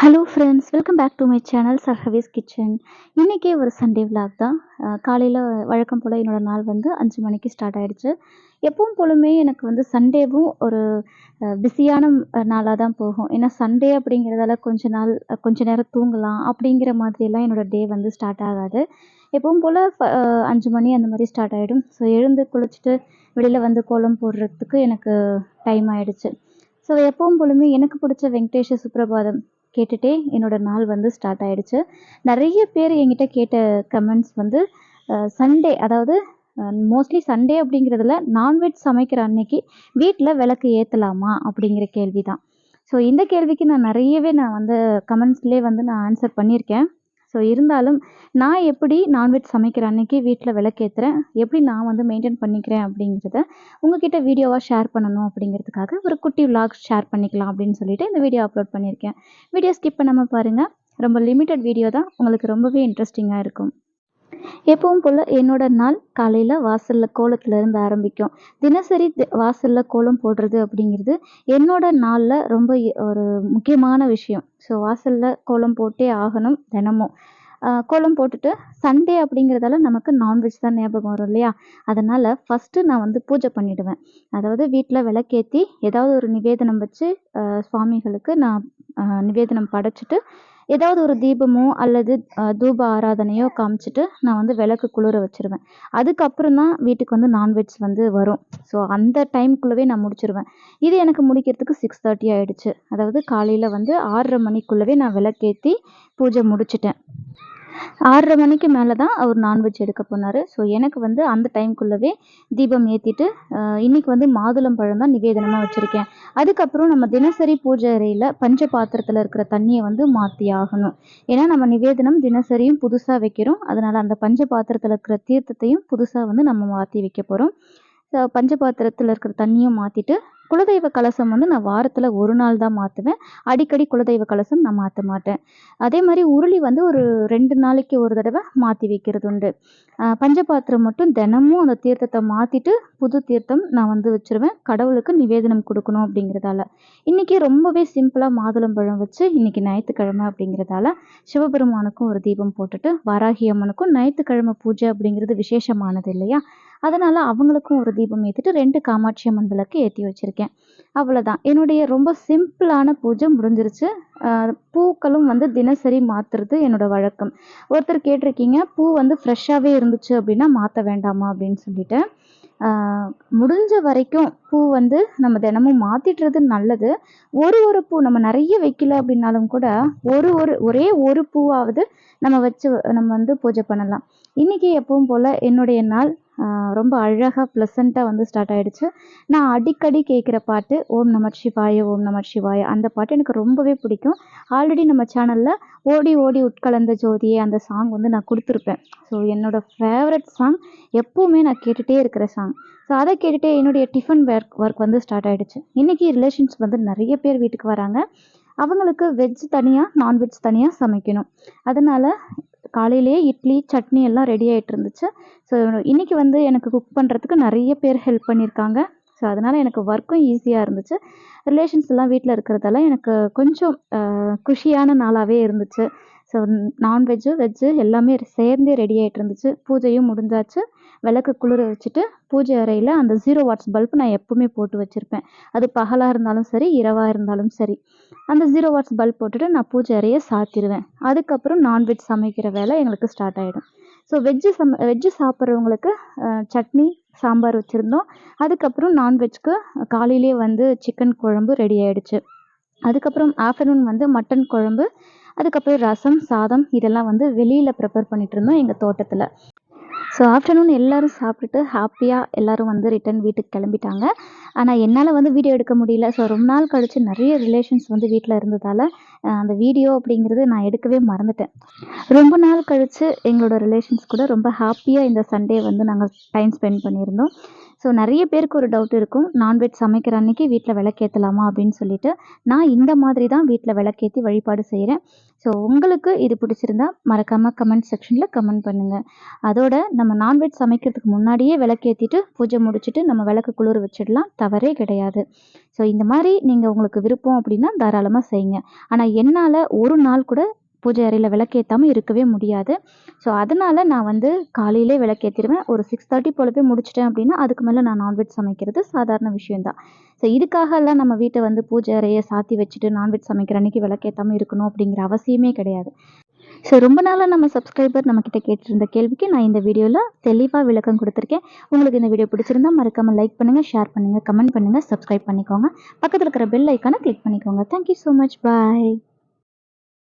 Hello friends welcome back to my channel சர்ஹவிஸ் kitchen இன்றைக்கே ஒரு Sunday vlog தான். காலையில் வழக்கம் போல் என்னோடய நாள் வந்து அஞ்சு மணிக்கு ஸ்டார்ட் ஆகிடுச்சு எப்பவும் போலுமே எனக்கு வந்து சண்டேவும் ஒரு பிஸியான நாளாக தான் போகும். ஏன்னா சண்டே அப்படிங்கிறதால கொஞ்ச நாள் கொஞ்ச நேரம் தூங்கலாம் அப்படிங்கிற மாதிரியெல்லாம் என்னோடய டே வந்து ஸ்டார்ட் ஆகாது. எப்பவும் போல் அஞ்சு மணி அந்த மாதிரி ஸ்டார்ட் ஆகிடும் ஸோ எழுந்து குளிச்சுட்டு வெளியில் வந்து கோலம் போடுறதுக்கு எனக்கு டைம் ஆகிடுச்சு ஸோ எப்பவும் போலுமே எனக்கு பிடிச்ச வெங்கடேஷ சுப்ரபாதம் கேட்டுட்டே என்னோட நாள் வந்து ஸ்டார்ட் ஆகிடுச்சு நிறைய பேர் என்கிட்ட கேட்ட கமெண்ட்ஸ் வந்து சண்டே அதாவது மோஸ்ட்லி சண்டே அப்படிங்கிறதுல நான்வெஜ் சமைக்கிற அன்னைக்கு வீட்டில் விளக்கு ஏற்றலாமா அப்படிங்கிற கேள்வி தான் ஸோ இந்த கேள்விக்கு நான் நிறையவே நான் வந்து கமெண்ட்ஸ்லேயே வந்து நான் ஆன்சர் பண்ணியிருக்கேன். ஸோ இருந்தாலும் நான் எப்படி நான்வெஜ் சமைக்கிற அன்றைக்கி வீட்டில் விளக்கேற்றுறேன் எப்படி நான் வந்து மெயின்டைன் பண்ணிக்கிறேன் அப்படிங்கிறத உங்ககிட்ட வீடியோவாக ஷேர் பண்ணணும் அப்படிங்கிறதுக்காக ஒரு குட்டி vlog ஷேர் பண்ணிக்கலாம் அப்படின்னு சொல்லிட்டு இந்த வீடியோ அப்லோட் பண்ணியிருக்கேன். வீடியோ ஸ்கிப் பண்ணாமல் பாருங்கள் ரொம்ப லிமிட்டட் வீடியோ தான். உங்களுக்கு ரொம்பவே இன்ட்ரெஸ்டிங்காக இருக்கும். எப்பவும் போல் என்னோட நாள் காலையில் வாசலில் கோலத்துல இருந்து ஆரம்பிக்கும். தினசரி வாசலில் வாசல்ல கோலம் போடுறது அப்படிங்கிறது என்னோட நாளில் ரொம்ப ஒரு முக்கியமான விஷயம். ஸோ வாசலில் கோலம் போட்டே ஆகணும் தினமும். கோலம் போட்டுட்டு சண்டே அப்படிங்கிறதால நமக்கு நான்வெஜ் தான் ஞாபகம் வரும் இல்லையா? அதனால் ஃபஸ்ட்டு நான் வந்து பூஜை பண்ணிடுவேன். அதாவது வீட்டில் விளக்கேற்றி ஏதாவது ஒரு நிவேதனம் வச்சு சுவாமிகளுக்கு நான் நிவேதனம் படைச்சிட்டு ஏதாவது ஒரு தீபமோ அல்லது தூப ஆராதனையோ காமிச்சிட்டு நான் வந்து விளக்கு குளிர வச்சுருவேன். அதுக்கப்புறம் தான் வீட்டுக்கு வந்து நான்வெஜ் வந்து வரும். ஸோ அந்த டைம்குள்ளவே நான் முடிச்சிருவேன். இது எனக்கு முடிக்கிறதுக்கு சிக்ஸ் தேர்ட்டி ஆகிடுச்சு அதாவது காலையில் வந்து ஆறரை மணிக்குள்ளவே நான் விளக்கேற்றி பூஜை முடிச்சிட்டேன். ஆறரை மணிக்கு மேலே தான் அவர் நான்வெஜ் எடுக்க போனார். ஸோ எனக்கு வந்து அந்த டைம்குள்ளவே தீபம் ஏற்றிட்டு இன்னைக்கு வந்து மாதுளம் பழம் தான் நிவேதனமாக வச்சுருக்கேன். அதுக்கப்புறம் நம்ம தினசரி பூஜை அறையில் பஞ்ச பாத்திரத்தில் இருக்கிற தண்ணியை வந்து மாற்றி ஆகணும். ஏன்னா நம்ம நிவேதனம் தினசரியும் புதுசாக வைக்கிறோம். அதனால் அந்த பஞ்ச பாத்திரத்தில் இருக்கிற தீர்த்தத்தையும் புதுசாக வந்து நம்ம மாற்றி வைக்க போகிறோம் ஸோ பஞ்ச பாத்திரத்தில் இருக்கிற தண்ணியும் மாற்றிட்டு குலதெய்வ கலசம் வந்து நான் வாரத்தில் ஒரு நாள் தான் மாற்றுவேன் அடிக்கடி குலதெய்வ கலசம் நான் மாற்ற மாட்டேன். அதே மாதிரி உருளி வந்து ஒரு ரெண்டு நாளைக்கு ஒரு தடவை மாற்றி வைக்கிறது உண்டு. பஞ்சபாத்திரம் மட்டும் தினமும் அந்த தீர்த்தத்தை மாற்றிட்டு புது தீர்த்தம் நான் வந்து வச்சிருவேன். கடவுளுக்கு நிவேதனம் கொடுக்கணும் அப்படிங்கிறதால. இன்றைக்கி ரொம்பவே சிம்பிளாக மாதுளம்பழம் வச்சு இன்றைக்கி ஞாயிற்றுக்கிழமை அப்படிங்கிறதால சிவபெருமானுக்கும் ஒரு தீபம் போட்டுட்டு வாராகி அம்மனுக்கும் ஞாயிற்றுக்கிழமை பூஜை அப்படிங்கிறது விசேஷமானது இல்லையா? அதனால் அவங்களுக்கும் ஒரு தீபம் ஏற்றிட்டு ரெண்டு காமாட்சி அம்மன் விளக்கு ஏற்றி வச்சுருக்கேன். அவ்வளோதான் என்னுடைய ரொம்ப சிம்பிளான பூஜை முடிஞ்சிருச்சு. பூக்களும் வந்து தினசரி மாற்றுறது என்னோடய வழக்கம். ஒருத்தர் கேட்டிருக்கீங்க பூ வந்து ஃப்ரெஷ்ஷாகவே இருந்துச்சு அப்படின்னா மாற்ற வேண்டாமா அப்படின்னு சொல்லிட்டு. முடிஞ்ச வரைக்கும் பூ வந்து நம்ம தினமும் மாற்றிடுறது நல்லது. ஒரு ஒரு பூ நம்ம நிறைய வைக்கல அப்படின்னாலும் கூட ஒரு ஒரு ஒரே ஒரு பூவாவது நம்ம வச்சு நம்ம வந்து பூஜை பண்ணலாம். இன்றைக்கி எப்பவும் போல் என்னுடைய நாள் ரொம்ப அழகாக ப்ளசண்ட்டாக வந்து ஸ்டார்ட் ஆகிடுச்சு நான் அடிக்கடி கேட்குற பாட்டு ஓம் நம சிவாய ஓம் நம சிவாய அந்த பாட்டு எனக்கு ரொம்பவே பிடிக்கும். ஆல்ரெடி நம்ம சேனலில் ஓடி ஓடி உட்கலந்த ஜோதியே அந்த சாங் வந்து நான் கொடுத்துருப்பேன். ஸோ என்னோட ஃபேவரட் சாங் எப்போவுமே நான் கேட்டுகிட்டே இருக்கிற சாங் ஸோ அதை கேட்டுகிட்டே என்னுடைய டிஃபன் ஒர்க் ஒர்க் வந்து ஸ்டார்ட் ஆகிடுச்சு இன்றைக்கி ரிலேஷன்ஸ் வந்து நிறைய பேர் வீட்டுக்கு வராங்க. அவங்களுக்கு வெஜ் தனியாக நான்வெஜ் தனியாக சமைக்கணும். அதனால் காலையிலேயே இட்லி சட்னி எல்லாம் ரெடி ஆகிட்டு இருந்துச்சு. ஸோ இன்றைக்கி வந்து எனக்கு குக் பண்ணுறதுக்கு நிறைய பேர் ஹெல்ப் பண்ணியிருக்காங்க. ஸோ அதனால் எனக்கு ஒர்க்கும் ஈஸியாக இருந்துச்சு. ரிலேஷன்ஸ் எல்லாம் வீட்டில் இருக்கிறதால எனக்கு கொஞ்சம் குஷியான நாளாகவே இருந்துச்சு. ஸோ நான்வெஜ்ஜு வெஜ்ஜு எல்லாமே சேர்ந்தே ரெடி ஆகிட்டு இருந்துச்சு. பூஜையும் முடிஞ்சாச்சு. விளக்கு குளிர வச்சுட்டு பூஜை அறையில் அந்த ஜீரோ வாட்ஸ் பல்ப் நான் எப்பவுமே போட்டு வச்சுருப்பேன். அது பகலாக இருந்தாலும் சரி இரவாக இருந்தாலும் சரி. அந்த ஜீரோ வாட்ஸ் பல்ப் போட்டுட்டு நான் பூஜை அறையை சாத்திடுவேன் அதுக்கப்புறம் நான்வெஜ் சமைக்கிற வேலை எங்களுக்கு ஸ்டார்ட் ஆகிடும் ஸோ வெஜ்ஜு சம வெஜ்ஜு சாப்பிட்றவங்களுக்கு சட்னி சாம்பார் வச்சுருந்தோம். அதுக்கப்புறம் நான்வெஜ்க்கு காலையிலே வந்து சிக்கன் குழம்பு ரெடி ஆகிடுச்சு அதுக்கப்புறம் ஆஃப்டர்நூன் வந்து மட்டன் குழம்பு அதுக்கப்புறம் ரசம் சாதம் இதெல்லாம் வந்து வெளியில் ப்ரிப்பேர் பண்ணிட்டு இருந்தோம் எங்கள் தோட்டத்தில். ஸோ ஆஃப்டர்நூன் எல்லோரும் சாப்பிட்டுட்டு ஹாப்பியாக எல்லாரும் வந்து ரிட்டன் வீட்டுக்கு கிளம்பிட்டாங்க. ஆனால் என்னால் வந்து வீடியோ எடுக்க முடியல. ஸோ ரொம்ப நாள் கழித்து நிறைய ரிலேஷன்ஸ் வந்து வீட்டில் இருந்ததால் அந்த வீடியோ அப்படிங்கிறது நான் எடுக்கவே மறந்துட்டேன். ரொம்ப நாள் கழித்து எங்களோட ரிலேஷன்ஸ் கூட ரொம்ப ஹாப்பியாக இந்த சண்டே வந்து நாங்கள் டைம் ஸ்பெண்ட் பண்ணியிருந்தோம். ஸோ நிறைய பேருக்கு ஒரு டவுட் இருக்கும். நான்வெஜ் சமைக்கிற அன்னைக்கு வீட்டில் விளக்கேற்றலாமா அப்படின்னு சொல்லிட்டு நான் இந்த மாதிரி தான் வீட்டில் விளக்கேற்றி வழிபாடு செய்கிறேன் ஸோ உங்களுக்கு இது பிடிச்சிருந்தா மறக்காமல் கமெண்ட் செக்ஷனில் கமெண்ட் பண்ணுங்கள் அதோட நம்ம நான்வெஜ் சமைக்கிறதுக்கு முன்னாடியே விளக்கேற்றிட்டு பூஜை முடிச்சுட்டு நம்ம விளக்கு குளிர் வச்சிடலாம். தவறே கிடையாது. ஸோ இந்த மாதிரி நீங்கள் உங்களுக்கு விருப்பம் அப்படின்னா தாராளமாக செய்யுங்க. ஆனால் என்னால் ஒரு நாள் கூட பூஜை அறையில் விளக்கேற்றாமல் இருக்கவே முடியாது. ஸோ அதனால் நான் வந்து காலையிலே விளக்கேற்றிடுவேன் ஒரு சிக்ஸ் தேர்ட்டி போல் போய் முடிச்சிட்டேன் அப்படின்னா அதுக்கு மேலே நான் நான்வெஜ் சமைக்கிறது சாதாரண விஷயந்தான் ஸோ இதுக்காகலாம் நம்ம வீட்டை வந்து பூஜை அறையை சாத்தி வச்சுட்டு நான்வெஜ் சமைக்கிற அன்றைக்கி விளக்கேற்றாமல் இருக்கணும் அப்படிங்கிற அவசியமே கிடையாது. ஸோ ரொம்ப நாளாக நம்ம சப்ஸ்கிரைபர் நம்மக்கிட்ட கேட்டிருந்த கேள்விக்கு நான் இந்த வீடியோவில் தெளிவாக விளக்கம் கொடுத்துருக்கேன். உங்களுக்கு இந்த வீடியோ பிடிச்சிருந்தா மறக்காமல் லைக் பண்ணுங்கள் ஷேர் பண்ணுங்கள் கமெண்ட் பண்ணுங்கள் சப்ஸ்கிரைப் பண்ணிக்கோங்க. பக்கத்தில் இருக்கிற பெல் ஐக்கானை கிளிக் பண்ணிக்கோங்க. Thank you so much bye